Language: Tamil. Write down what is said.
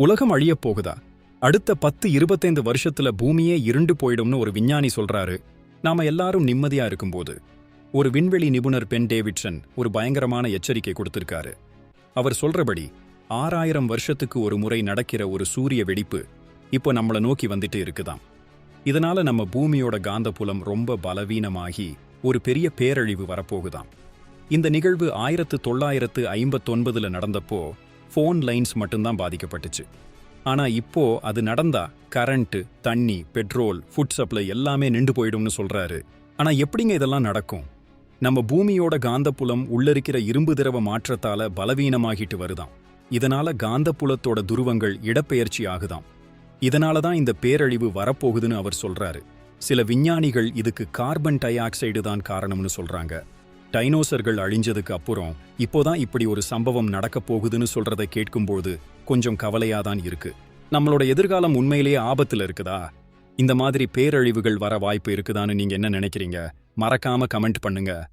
உலகம் அழியப் போகுதா? அடுத்த பத்து இருபத்தைந்து வருஷத்துல பூமியே இருண்டு போயிடும்னு ஒரு விஞ்ஞானி சொல்றாரு. நாம எல்லாரும் நிம்மதியா இருக்கும்போது. ஒரு விண்வெளி நிபுணர் பென் டேவிட்சன் ஒரு பயங்கரமான எச்சரிக்கை கொடுத்திருக்காரு. அவர் சொல்றபடி ஆறாயிரம் வருஷத்துக்கு ஒரு முறை நடக்கிற ஒரு சூரிய வெடிப்பு இப்போ நம்மள நோக்கி வந்துட்டு இருக்குதாம். இதனால நம்ம பூமியோட காந்தப்புலம் ரொம்ப பலவீனமாகி ஒரு பெரிய பேரழிவு வரப்போகுதாம். இந்த நிகழ்வு ஆயிரத்து தொள்ளாயிரத்து ஐம்பத்தொன்பதுல நடந்தப்போ ஃபோன் லைன்ஸ் மட்டும்தான் பாதிக்கப்பட்டுச்சு. ஆனால் இப்போ அது நடந்தா கரண்ட்டு தண்ணி பெட்ரோல் ஃபுட் சப்ளை எல்லாமே நின்று போயிடும்னு சொல்றாரு. ஆனால் எப்படிங்க இதெல்லாம் நடக்கும்? நம்ம பூமியோட காந்தப்புலம் உள்ளிருக்கிற இரும்பு திரவ மாற்றத்தால பலவீனமாகிட்டு வருதாம். இதனால காந்தப்புலத்தோட துருவங்கள் இடப்பெயர்ச்சி ஆகுதாம். இதனால தான் இந்த பேரழிவு வரப்போகுதுன்னு அவர் சொல்றாரு. சில விஞ்ஞானிகள் இதுக்கு கார்பன் டை ஆக்சைடு தான் காரணம்னு சொல்றாங்க. டைனோசர்கள் அழிஞ்சதுக்கு அப்புறம் இப்போதான் இப்படி ஒரு சம்பவம் நடக்கப் போகுதுன்னு சொல்றதை கேட்கும்போது கொஞ்சம் கவலையா தான் இருக்கு. நம்மளோட எதிர்காலம் உண்மையிலேயே ஆபத்துல இருக்குதா? இந்த மாதிரி பேரழிவுகள் வர வாய்ப்பு இருக்குதான்னு நீங்க என்ன நினைக்கிறீங்க? மறக்காம கமெண்ட் பண்ணுங்க.